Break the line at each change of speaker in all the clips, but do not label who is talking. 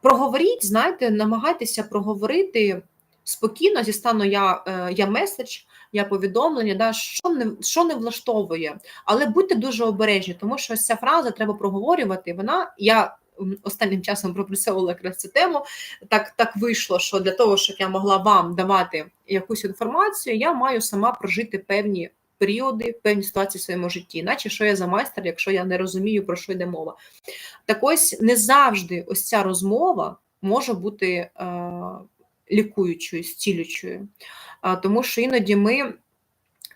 проговоріть, знаєте, намагайтеся проговорити спокійно зі стану я, е, я меседж, я повідомлення, да, що не що не влаштовує, але будьте дуже обережні, тому що ось ця фраза треба проговорювати. Вона я останнім часом пропрацьовувала якраз цю тему. Так так вийшло, що для того, щоб я могла вам давати якусь інформацію, я маю сама прожити певні періоди, певні ситуації в своєму житті, наче що я за майстер, якщо я не розумію, про що йде мова. Так ось не завжди ось ця розмова може бути е, лікуючою, зцілюючою, а, тому що іноді ми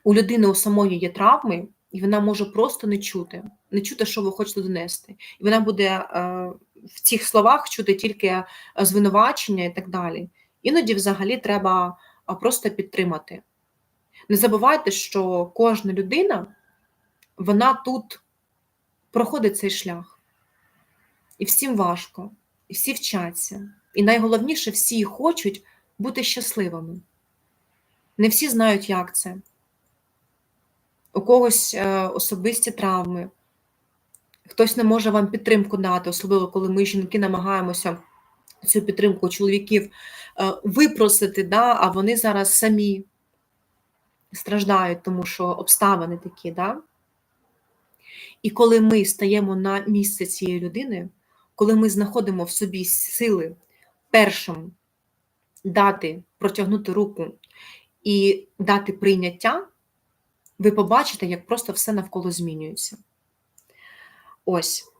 у людини у самої є травми, і вона може просто не чути, не чути, що ви хочете донести. І вона буде е, в цих словах чути тільки е, звинувачення і так далі. Іноді, взагалі, треба просто підтримати. Не забувайте, що кожна людина, вона тут проходить цей шлях. І всім важко, і всі вчаться. І найголовніше, всі хочуть бути щасливими. Не всі знають, як це. У когось е, особисті травми, хтось не може вам підтримку дати, особливо коли ми, жінки, намагаємося цю підтримку чоловіків е, випросити, да, а вони зараз самі страждають, тому що обставини такі. Да? І коли ми стаємо на місце цієї людини, коли ми знаходимо в собі сили першим дати, протягнути руку і дати прийняття, ви побачите, як просто все навколо змінюється. Ось.